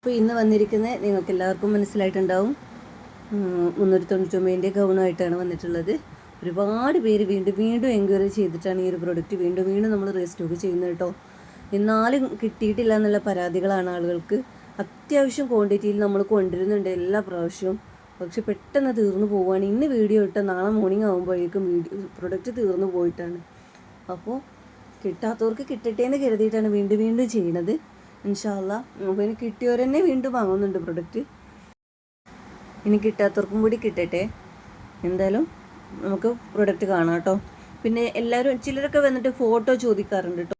അപ്പോൾ ഇന്ന് വന്നിരിക്കുന്നത് നിങ്ങൾക്ക് എല്ലാവർക്കും മനസ്സിലായിട്ടുണ്ടാവും മുന്നൂറ്റി തൊണ്ണൂറ്റൊമ്പതിന്റെ ഗൗണമായിട്ടാണ് വന്നിട്ടുള്ളത്. ഒരുപാട് പേര് വീണ്ടും വീണ്ടും എൻക്വയറി ചെയ്തിട്ടാണ് ഈ ഒരു പ്രൊഡക്റ്റ് വീണ്ടും വീണ്ടും നമ്മൾ റീസ്റ്റോക്ക് ചെയ്യുന്നത് കേട്ടോ. എന്നാലും കിട്ടിയിട്ടില്ല എന്നുള്ള പരാതികളാണ് ആളുകൾക്ക്. അത്യാവശ്യം ക്വാണ്ടിറ്റിയിൽ നമ്മൾ കൊണ്ടുവരുന്നുണ്ട് എല്ലാ പ്രാവശ്യവും. പക്ഷെ പെട്ടെന്ന് തീർന്നു പോവുകയാണ്. ഇന്ന് വീഡിയോ ഇട്ട നാളെ മോർണിംഗ് ആകുമ്പോഴേക്കും വീഡിയോ പ്രൊഡക്റ്റ് തീർന്നു പോയിട്ടാണ്. അപ്പോൾ കിട്ടാത്തവർക്ക് കിട്ടട്ടെ എന്ന് കരുതിയിട്ടാണ് വീണ്ടും വീണ്ടും ചെയ്യണത്. ഇൻഷാല്ല അപ്പോൾ ഇനി കിട്ടിയവരെന്നെ വീണ്ടും വാങ്ങുന്നുണ്ട് പ്രൊഡക്റ്റ് ഇനി കിട്ടാത്തവർക്കും കൂടി കിട്ടട്ടെ. എന്തായാലും നമുക്ക് പ്രൊഡക്റ്റ് കാണാം കേട്ടോ. പിന്നെ എല്ലാവരും ചിലരൊക്കെ വന്നിട്ട് ഫോട്ടോ ചോദിക്കാറുണ്ട് കേട്ടോ.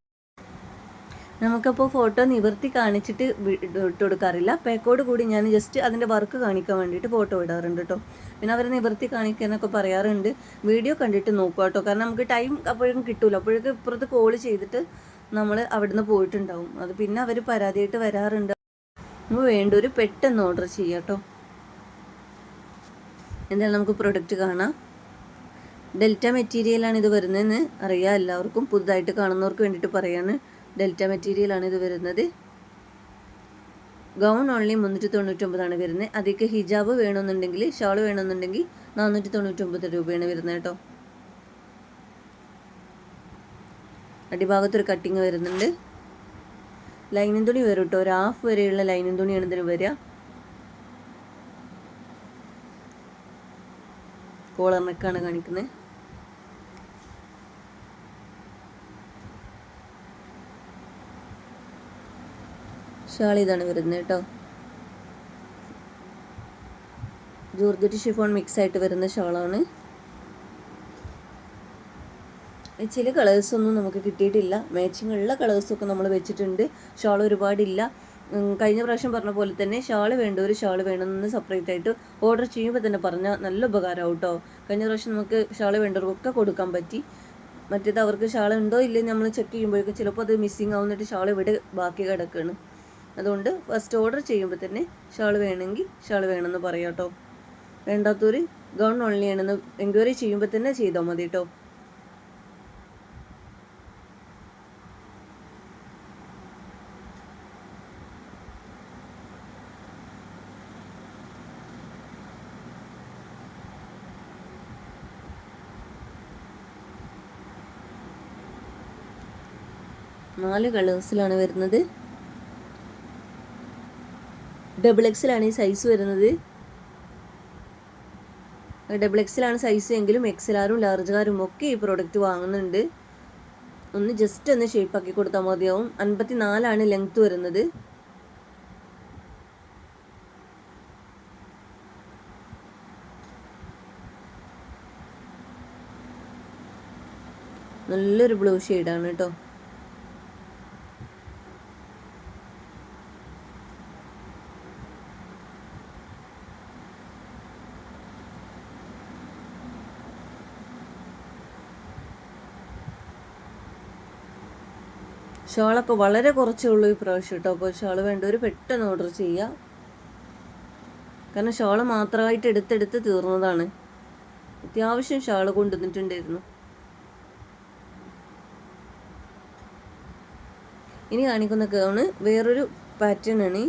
നമുക്കപ്പോൾ ഫോട്ടോ നിവർത്തി കാണിച്ചിട്ട് ഇട്ട് കൊടുക്കാറില്ല. പേക്കോട് കൂടി ഞാൻ ജസ്റ്റ് അതിന്റെ വർക്ക് കാണിക്കാൻ വേണ്ടിയിട്ട് ഫോട്ടോ ഇടാറുണ്ട് കേട്ടോ. പിന്നെ അവർ നിവർത്തി കാണിക്കാനൊക്കെ പറയാറുണ്ട്. വീഡിയോ കണ്ടിട്ട് നോക്കുക കേട്ടോ. കാരണം നമുക്ക് ടൈം അപ്പോഴേക്കും കിട്ടൂല. അപ്പോഴേക്കും ഇപ്പുറത്ത് കോൾ ചെയ്തിട്ട് നമ്മൾ അവിടുന്ന് പോയിട്ടുണ്ടാവും. അത് പിന്നെ അവർ പരാതിയായിട്ട് വരാറുണ്ട്. വേണ്ട വേണ്ടൊരു പെട്ടെന്ന് ഓർഡർ ചെയ്യാം കേട്ടോ എന്തായാലും നമുക്ക് പ്രൊഡക്റ്റ് കാണാം. ഡെൽറ്റ മെറ്റീരിയലാണ് ഇത് വരുന്നതെന്ന് അറിയാം. എല്ലാവർക്കും പുതുതായിട്ട് കാണുന്നവർക്ക് വേണ്ടിയിട്ട് പറയാണ്. ഡെൽറ്റ മെറ്റീരിയലാണ് ഇത് വരുന്നത്. ഗൗൺ ഓൺലി മുന്നൂറ്റി തൊണ്ണൂറ്റൊമ്പതാണ് വരുന്നത്. അതിലേക്ക് ഹിജാബ് വേണമെന്നുണ്ടെങ്കിൽ ഷാൾ വേണമെന്നുണ്ടെങ്കിൽ നാനൂറ്റി തൊണ്ണൂറ്റൊമ്പത് രൂപയാണ് വരുന്നത് കേട്ടോ. അടിഭാഗത്തൊരു കട്ടിങ് വരുന്നുണ്ട്. ലൈനിങ് തുണി വരും കേട്ടോ ഒരു ഹാഫ് വരെയുള്ള ലൈനിങ് തുണിയാണ് ഇതിന് വരിക. കോളർ കാണിക്കുന്നത് ഷാൾ ഇതാണ് വരുന്നത് കേട്ടോ ജോർജറ്റ് ഷിഫോൺ മിക്സ് ആയിട്ട് വരുന്ന ഷാളാണ് ചില കളേഴ്സൊന്നും നമുക്ക് കിട്ടിയിട്ടില്ല. മാച്ചിങ് ഉള്ള കളേഴ്സൊക്കെ നമ്മൾ വെച്ചിട്ടുണ്ട്. ഷോൾ ഒരുപാടില്ല. കഴിഞ്ഞ പ്രാവശ്യം പറഞ്ഞ പോലെ തന്നെ ഷാൾ വേണ്ട ഒരു ഷാൾ വേണമെന്ന് സെപ്പറേറ്റ് ആയിട്ട് ഓർഡർ ചെയ്യുമ്പോൾ തന്നെ പറഞ്ഞാൽ നല്ല ഉപകാരമാവും കേട്ടോ കഴിഞ്ഞ പ്രാവശ്യം നമുക്ക് ഷാൾ വേണ്ടവർക്കൊക്കെ കൊടുക്കാൻ പറ്റി. മറ്റേത് അവർക്ക് ഷാൾ ഉണ്ടോ ഇല്ലെന്ന് നമ്മൾ ചെക്ക് ചെയ്യുമ്പോഴേക്കും ചിലപ്പോൾ അത് മിസ്സിങ് ആവുന്നിട്ട് ഷാൾ ഇവിടെ ബാക്കി കിടക്കുകയാണ് അതുകൊണ്ട് ഫസ്റ്റ് ഓർഡർ ചെയ്യുമ്പോൾ തന്നെ ഷാൾ വേണമെങ്കിൽ ഷാൾ വേണമെന്ന് പറയാം കേട്ടോ വേണ്ടാത്തൊരു ഗൗൺ ഓൺലി ആണെന്ന് എൻക്വയറി ചെയ്യുമ്പോൾ തന്നെ ചെയ്താൽ മതി കേട്ടോ നാല് കളേഴ്സിലാണ് വരുന്നത്. ഡബിൾ എക്സിലാണ് ഈ സൈസ് വരുന്നത്. ഡബിൾ എക്സിലാണ് സൈസ് എങ്കിലും എക്സിലാറും ലാർജുകാരും ഒക്കെ ഈ പ്രോഡക്റ്റ് വാങ്ങുന്നുണ്ട്. ഒന്ന് ജസ്റ്റ് ഒന്ന് ഷേപ്പ് ആക്കി കൊടുത്താൽ മതിയാവും. അൻപത്തി നാലാണ് ലെങ്ത് വരുന്നത്. നല്ലൊരു ബ്ലൂ ഷെയ്ഡാണ് കേട്ടോ ഷാളൊക്കെ വളരെ കുറച്ചേ ഉള്ളൂ ഈ പ്രാവശ്യം കേട്ടോ. അപ്പോൾ ഷാൾ വേണ്ടവർ പെട്ടെന്ന് ഓർഡർ ചെയ്യുക കാരണം ഷാൾ മാത്രമായിട്ട് എടുത്തെടുത്ത് തീർന്നതാണ്. അത്യാവശ്യം ഷാൾ കൊണ്ടുവന്നിട്ടുണ്ടായിരുന്നു. ഇനി കാണിക്കുന്ന ഗൗണ് വേറൊരു പാറ്റേൺ ആണ്.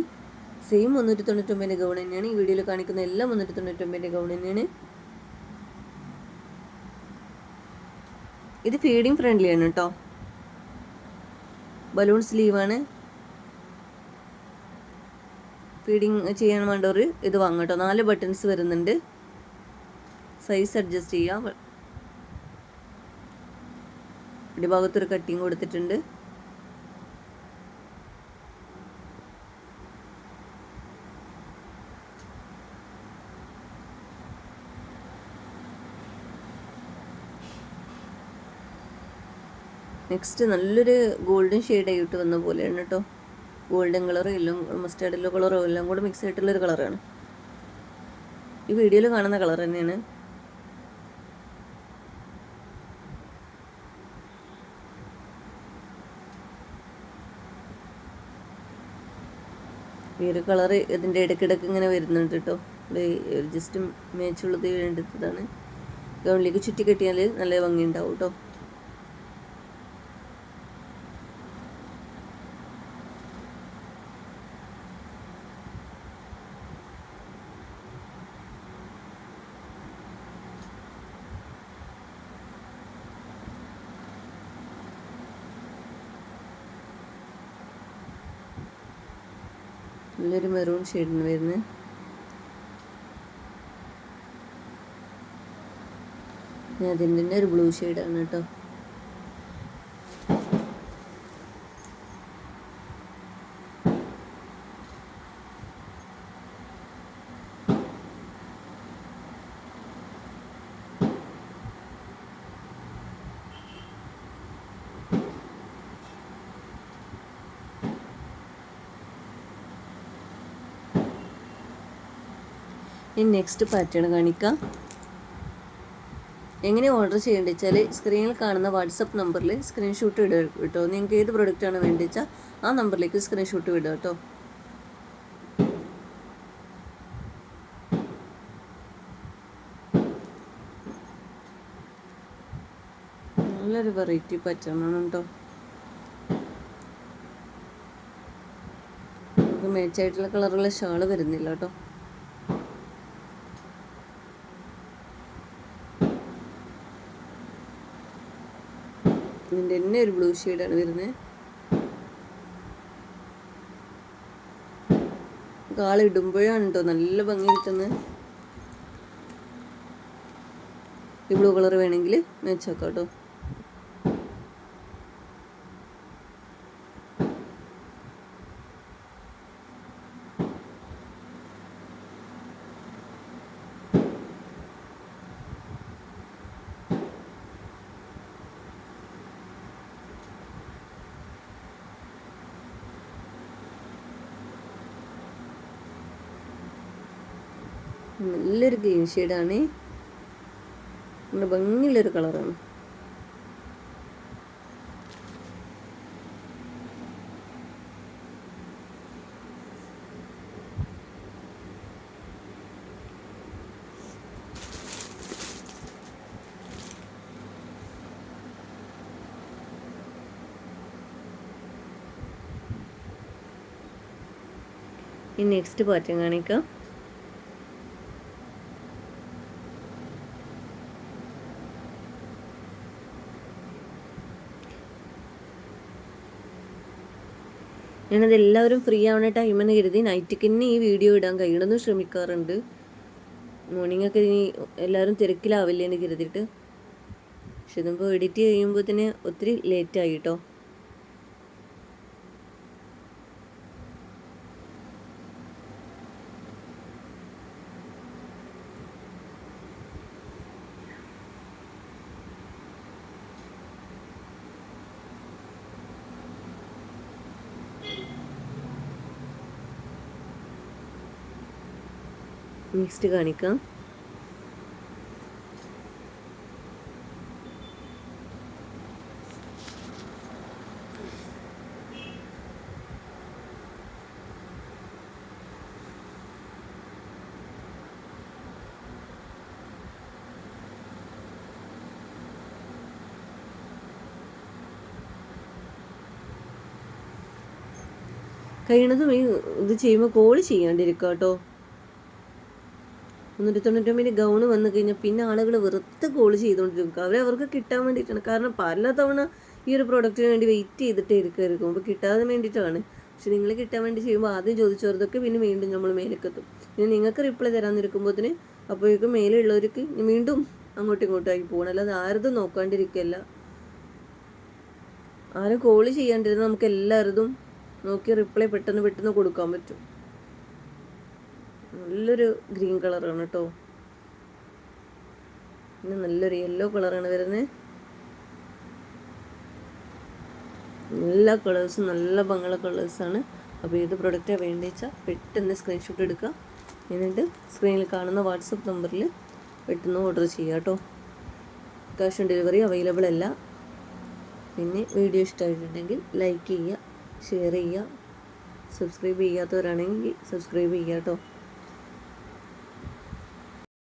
സെയിം മുന്നൂറ്റി തൊണ്ണൂറ്റൊമ്പതിന്റെ ഗൗൺ തന്നെയാണ്. ഈ വീഡിയോയിൽ കാണിക്കുന്ന എല്ലാം മുന്നൂറ്റി തൊണ്ണൂറ്റൊമ്പതിന്റെ ഗൗൺ തന്നെയാണ്. ഇത് ഫീഡിങ് ഫ്രണ്ട്ലി ആണ് കേട്ടോ. ബലൂൺ സ്ലീവാണ് ഫീഡിങ് ചെയ്യാൻ വേണ്ട ഒരു ഇത് വാങ്ങും കേട്ടോ നാല് ബട്ടൺസ് വരുന്നുണ്ട്. സൈസ് അഡ്ജസ്റ്റ് ചെയ്യാം. അടിഭാഗത്തൊരു കട്ടിങ് കൊടുത്തിട്ടുണ്ട്. നെക്സ്റ്റ് നല്ലൊരു ഗോൾഡൻ ഷെയ്ഡ് ആയിട്ട് വന്ന പോലെയാണ് കേട്ടോ ഗോൾഡൻ കളറും എല്ലാം മസ്റ്റേർഡ് യെല്ലോ കളറോ എല്ലാം കൂടെ മിക്സ് ആയിട്ടുള്ളൊരു കളറാണ് ഈ വീഡിയോയിൽ കാണുന്ന കളർ തന്നെയാണ്. ഈ ഒരു കളർ ഇതിന്റെ ഇടയ്ക്കിടയ്ക്ക് ഇങ്ങനെ വരുന്നുണ്ട് കേട്ടോ ജസ്റ്റ് മേച്ചുള്ളത് വേണ്ടതാണ് ഗൗണിലേക്ക് ചുറ്റി കെട്ടിയാൽ നല്ല ഭംഗി ഉണ്ടാവും കേട്ടോ നല്ലൊരു മെറൂൺ ഷെയ്ഡിന് വരുന്നത്. ഞാൻ അതിന്റെ തന്നെ ഒരു ബ്ലൂ ഷെയ്ഡാണ് കേട്ടോ. ഇനി നെക്സ്റ്റ് പാറ്റേൺ കാണിക്കാം. എങ്ങനെ ഓർഡർ ചെയ്യേണ്ടത് വെച്ചാൽ സ്ക്രീനിൽ കാണുന്ന വാട്സപ്പ് നമ്പറിൽ സ്ക്രീൻഷോട്ട് ഇടുക കേട്ടോ. നിങ്ങൾക്ക് ഏത് പ്രൊഡക്റ്റാണ് വേണ്ടത് വെച്ചാൽ ആ നമ്പറിലേക്ക് സ്ക്രീൻഷോട്ട് വിടുക കേട്ടോ. നല്ലൊരു വെറൈറ്റി പാറ്റേൺ ആണ് കേട്ടോ. മേച്ചായിട്ടുള്ള കളറുള്ള ഷാൾ വരുന്നില്ല കേട്ടോ ഇതിന്റെ തന്നെ ഒരു ബ്ലൂ ഷെയ്ഡാണ് വരുന്നത് കാളിടുമ്പോഴാണ് കേട്ടോ നല്ല ഭംഗി കിട്ടുന്നത് ഈ ബ്ലൂ കളർ വേണമെങ്കിൽ മേച്ചാക്കാം കേട്ടോ നല്ലൊരു ഗ്രീൻ ഷെയ്ഡാണ്. നല്ല ഭംഗിയുള്ളൊരു കളറാണ്. ഈ നെക്സ്റ്റ് പാറ്റേൺ കാണിക്കാം. ഞാനത് എല്ലാവരും ഫ്രീ ആവുന്ന ടൈമെന്ന് കരുതി നൈറ്റിക്ക് തന്നെ ഈ വീഡിയോ ഇടാൻ കഴിയണമെന്ന് ശ്രമിക്കാറുണ്ട്. മോർണിംഗ് ഒക്കെ ഇനി എല്ലാവരും തിരക്കിലാവില്ലേ എന്ന് കരുതിയിട്ട്. പക്ഷെ ഇതിപ്പോൾ എഡിറ്റ് ചെയ്യുമ്പോൾ തന്നെ ഒത്തിരി ലേറ്റായി കേട്ടോ നെക്സ്റ്റ് കാണിക്കാം. കഴിയണതും ഈ ഇത് ചെയ്യുമ്പോൾ കോൾ ചെയ്യാണ്ടിരിക്കുക കേട്ടോ മുന്നൂറ്റി തൊണ്ണൂറ്റൊമ്പതിന് ഗൗണ് വന്നു കഴിഞ്ഞാൽ പിന്നെ ആളുകൾ വെറുത്ത് കോൾ ചെയ്തുകൊണ്ടിരിക്കും അവരെ അവർക്ക് കിട്ടാൻ വേണ്ടിയിട്ടാണ് കാരണം പല തവണ ഈ ഒരു പ്രോഡക്റ്റിന് വേണ്ടി വെയിറ്റ് ചെയ്തിട്ടേ ഇരിക്കുമായിരിക്കും അപ്പോൾ കിട്ടാതെ വേണ്ടിയിട്ടാണ്. പക്ഷെ നിങ്ങൾ കിട്ടാൻ വേണ്ടി ചെയ്യുമ്പോൾ ആദ്യം ചോദിച്ചവർക്കൊക്കെ പിന്നെ വീണ്ടും നമ്മൾ മേലേക്കെത്തും. പിന്നെ നിങ്ങൾക്ക് റിപ്ലൈ തരാന്നിരിക്കുമ്പോഴത്തിന് അപ്പോഴേക്കും മേലുള്ളവർക്ക് വീണ്ടും അങ്ങോട്ടും ഇങ്ങോട്ടും പോകണം അല്ലാതെ ആരതും നോക്കാണ്ടിരിക്കല്ല. ആരും കോൾ ചെയ്യാണ്ടിരുന്ന നമുക്ക് എല്ലാവരതും നോക്കി റിപ്ലൈ പെട്ടെന്ന് പെട്ടെന്ന് കൊടുക്കാൻ പറ്റും. നല്ലൊരു ഗ്രീൻ കളറാണ് കേട്ടോ പിന്നെ നല്ലൊരു യെല്ലോ കളറാണ് വരുന്നത് എല്ലാ കളേഴ്സും നല്ല ഭംഗിയുള്ള കളേഴ്സാണ്. അപ്പോൾ ഏത് പ്രൊഡക്റ്റാണ് വേണ്ടത് വെച്ചാൽ പെട്ടെന്ന് സ്ക്രീൻഷോട്ട് എടുക്കുക എന്നിട്ട് സ്ക്രീനിൽ കാണുന്ന വാട്സപ്പ് നമ്പറിൽ പെട്ടെന്ന് ഓർഡർ ചെയ്യുക കേട്ടോ ക്യാഷ് ഓൺ ഡെലിവറി അവൈലബിൾ അല്ല. പിന്നെ വീഡിയോ ഇഷ്ടമായിട്ടുണ്ടെങ്കിൽ ലൈക്ക് ചെയ്യുക ഷെയർ ചെയ്യുക സബ്സ്ക്രൈബ് ചെയ്യാത്തവരാണെങ്കിൽ സബ്സ്ക്രൈബ് ചെയ്യുക കേട്ടോ